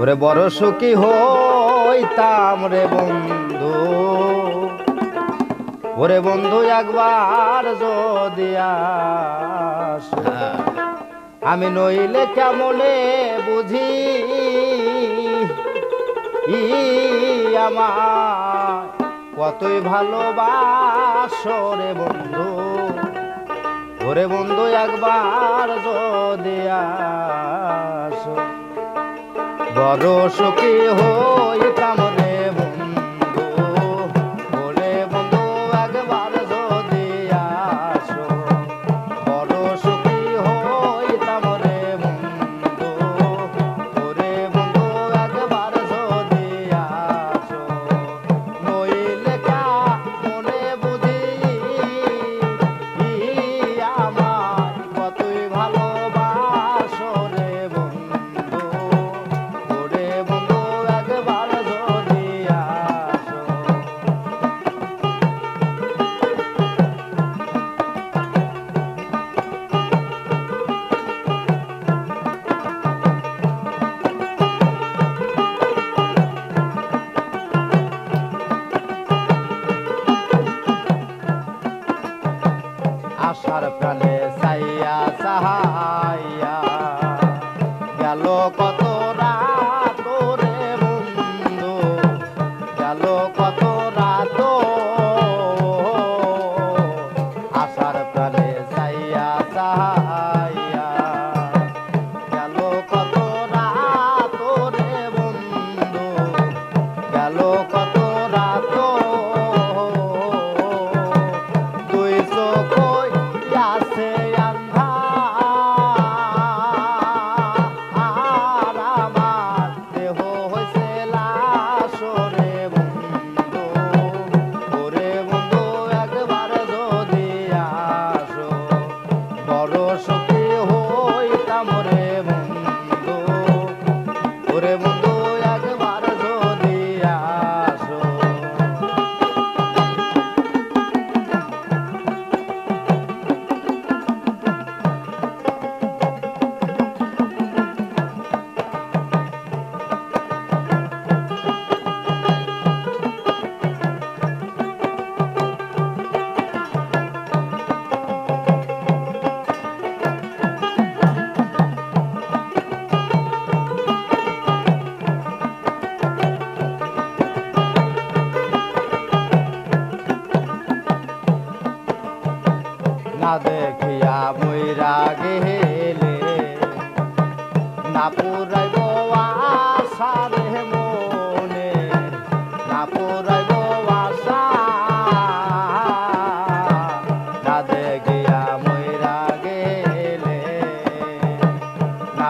ওরে বড় সুখী হইতাম রে বন্ধু। ওরে বন্ধু একবার যদি আমি নইলে কেমনে বুঝি? আমার কতই ভালোবাসরে বন্ধু। ওরে বন্ধু একবার যদি আসো বড় সুখী হইতাম আমার প্রাণে সাইয়া সাহা। হেলে না পুরাইব আশা রে মনে। না পুরাইব গেলে। না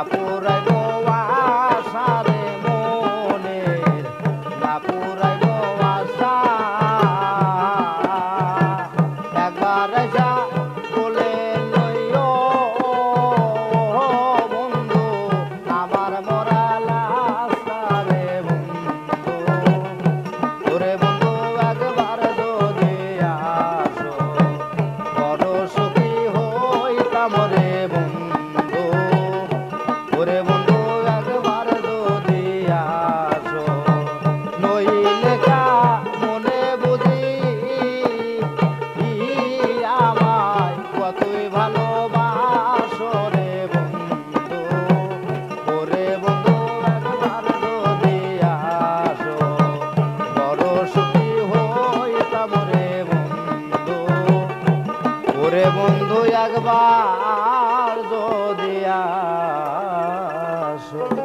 বন্ধু একবার যদি আসো।